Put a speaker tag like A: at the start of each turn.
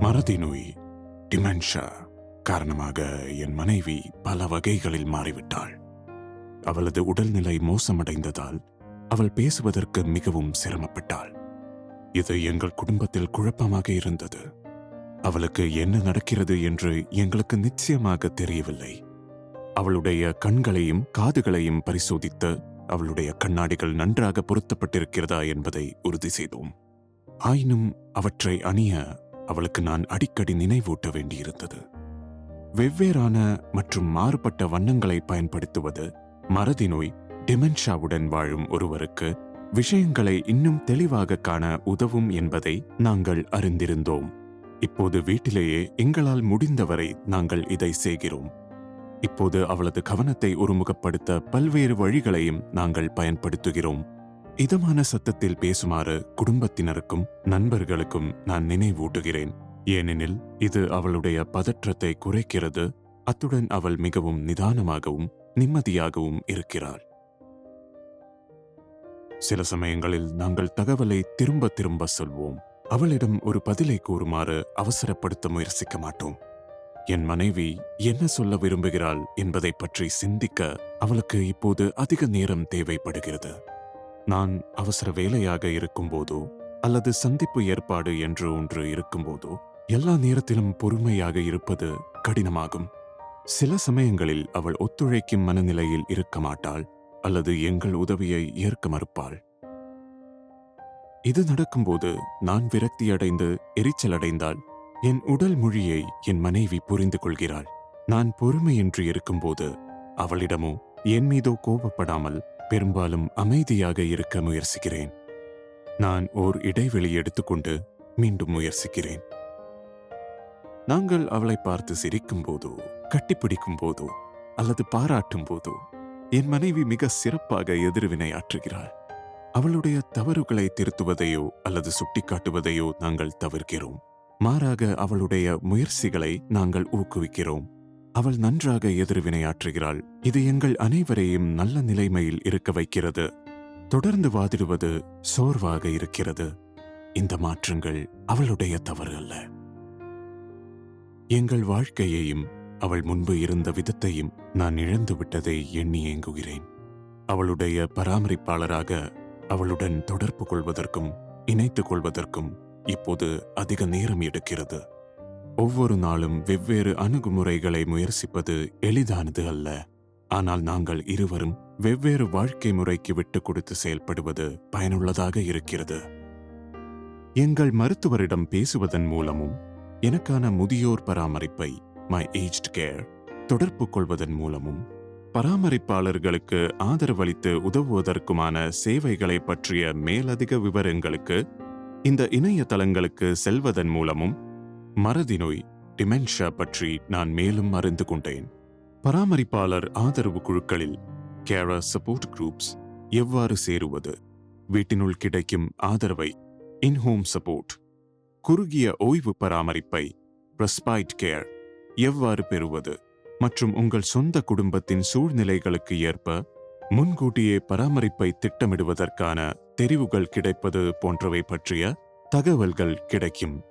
A: மறதி நோய் டிமென்ஷா காரணமாக என் மனைவி பல வகைகளில் மாறிவிட்டாள். அவளது உடல்நிலை மோசமடைந்ததால் அவள் பேசுவதற்கு மிகவும் சிரமப்பட்டாள். இது எங்கள் குடும்பத்தில் குழப்பமாக இருந்தது. அவளுக்கு என்ன நடக்கிறது என்று எங்களுக்கு நிச்சயமாக தெரியவில்லை. அவளுடைய கண்களையும் காதுகளையும் பரிசோதித்து அவளுடைய கண்ணாடிகள் நன்றாக பொருத்தப்பட்டிருக்கிறதா என்பதை உறுதி செய்தோம். ஆயினும் அவற்றை அணிய அவளுக்கு நான் அடிக்கடி நினைவூட்ட வேண்டியிருந்தது. வெவ்வேறான மற்றும் மாறுபட்ட வண்ணங்களை பயன்படுத்துவது மறதி நோய் டிமென்ஷாவுடன் வாழும் ஒருவருக்கு விஷயங்களை இன்னும் தெளிவாக காண உதவும் என்பதை நாங்கள் அறிந்திருந்தோம். இப்போது வீட்டிலேயே எங்களால் முடிந்தவரை நாங்கள் இதை செய்கிறோம். இப்போது அவளது கவனத்தை ஒருமுகப்படுத்த பல்வேறு வழிகளையும் நாங்கள் பயன்படுத்துகிறோம். இதமான சத்தத்தில் பேசுமாறு குடும்பத்தினருக்கும் நண்பர்களுக்கும் நான் நினைவூட்டுகிறேன். ஏனெனில் இது அவளுடைய பதற்றத்தை குறைக்கிறது. அத்துடன் அவள் மிகவும் நிதானமாகவும் நிம்மதியாகவும் இருக்கிறாள். சில சமயங்களில் நாங்கள் தகவலை திரும்ப திரும்ப சொல்வோம். அவளிடம் ஒரு பதிலை கூறுமாறு அவசரப்படுத்த முயற்சிக்க மாட்டோம். என் மனைவி என்ன சொல்ல விரும்புகிறாள் என்பதை பற்றி சிந்திக்க அவளுக்கு இப்போது அதிக நேரம் தேவைப்படுகிறது. நான் அவசர வேலையாக இருக்கும்போதோ அல்லது சந்திப்பு ஏற்பாடு என்று ஒன்று இருக்கும்போதோ எல்லா நேரத்திலும் பொறுமையாக இருப்பது கடினமாகும். சில சமயங்களில் அவள் ஒத்துழைக்கும் மனநிலையில் இருக்க மாட்டாள் அல்லது எங்கள் உதவியை ஏற்க மறுப்பாள். இது நடக்கும்போது நான் விரக்தியடைந்து எரிச்சலடைந்தால் என் உடல் மொழியை என் மனைவி புரிந்து கொள்கிறாள். நான் பொறுமையின்றி இருக்கும்போது அவளிடமோ என் மீதோ கோபப்படாமல் பெரும்பாலும் அமைதியாக இருக்க முயற்சிக்கிறேன். நான் ஓர் இடைவெளி எடுத்துக்கொண்டு மீண்டும் முயற்சிக்கிறேன். நாங்கள் அவளை பார்த்து சிரிக்கும் போதோ கட்டிப்பிடிக்கும் போதோ அல்லது பாராட்டும் போதோ என் மனைவி மிக சிறப்பாக எதிர்வினை ஆற்றுகிறாள். அவளுடைய தவறுகளை திருத்துவதையோ அல்லது சுட்டிக்காட்டுவதையோ நாங்கள் தவிர்க்கிறோம். மாறாக அவளுடைய முயற்சிகளை நாங்கள் ஊக்குவிக்கிறோம். அவள் நன்றாக எதிர்வினையாற்றுகிறாள். இது எங்கள் அனைவரையும் நல்ல நிலைமையில் இருக்க வைக்கிறது. தொடர்ந்து வாதிடுவது சோர்வாக இருக்கிறது. இந்த மாற்றங்கள் அவளுடைய தவறு அல்ல. எங்கள் வாழ்க்கையையும் அவள் முன்பு இருந்த விதத்தையும் நான் இழந்து விட்டதை எண்ணி ஏங்குகிறேன். அவளுடைய பராமரிப்பாளராக அவளுடன் தொடர்பு கொள்வதற்கும் இணைத்துக் கொள்வதற்கும் இப்போது அதிக நேரம் எடுக்கிறது. ஒவ்வொரு நாளும் வெவ்வேறு அணுகுமுறைகளை முயற்சிப்பது எளிதானது அல்ல. ஆனால் நாங்கள் இருவரும் வெவ்வேறு வாழ்க்கை முறைக்கு விட்டுக் கொடுத்து செயல்படுவது பயனுள்ளதாக இருக்கிறது. எங்கள் மருத்துவரிடம் பேசுவதன் மூலமும் எனக்கான முதியோர் பராமரிப்பை மை ஏஜ்ட் கேர் தொடர்பு கொள்வதன் மூலமும் பராமரிப்பாளர்களுக்கு ஆதரவளித்து உதவுவதற்குமான சேவைகளை பற்றிய மேலதிக விவரங்களுக்கு இந்த இணையதளங்களுக்கு செல்வதன் மூலமும் மறதி நோய் டிமென்ஷா பற்றி நான் மேலும் அறிந்து கொண்டேன். பராமரிப்பாளர் ஆதரவு குழுக்களில் கேரா சப்போர்ட் குரூப்ஸ் எவ்வாறு சேருவது? வீட்டினுள் கிடைக்கும் ஆதரவை இன்ஹோம் சப்போர்ட். குறுகிய ஓய்வு பராமரிப்பை ரெஸ்பைட் கேர் எவ்வாறு பெறுவது? மற்றும் உங்கள் சொந்த குடும்பத்தின் சூழ்நிலைகளுக்கு ஏற்ப முன்கூட்டியே பராமரிப்பை திட்டமிடுவதற்கான தெரிவுகள் கிடைப்பது போன்றவை பற்றிய தகவல்கள் கிடைக்கும்.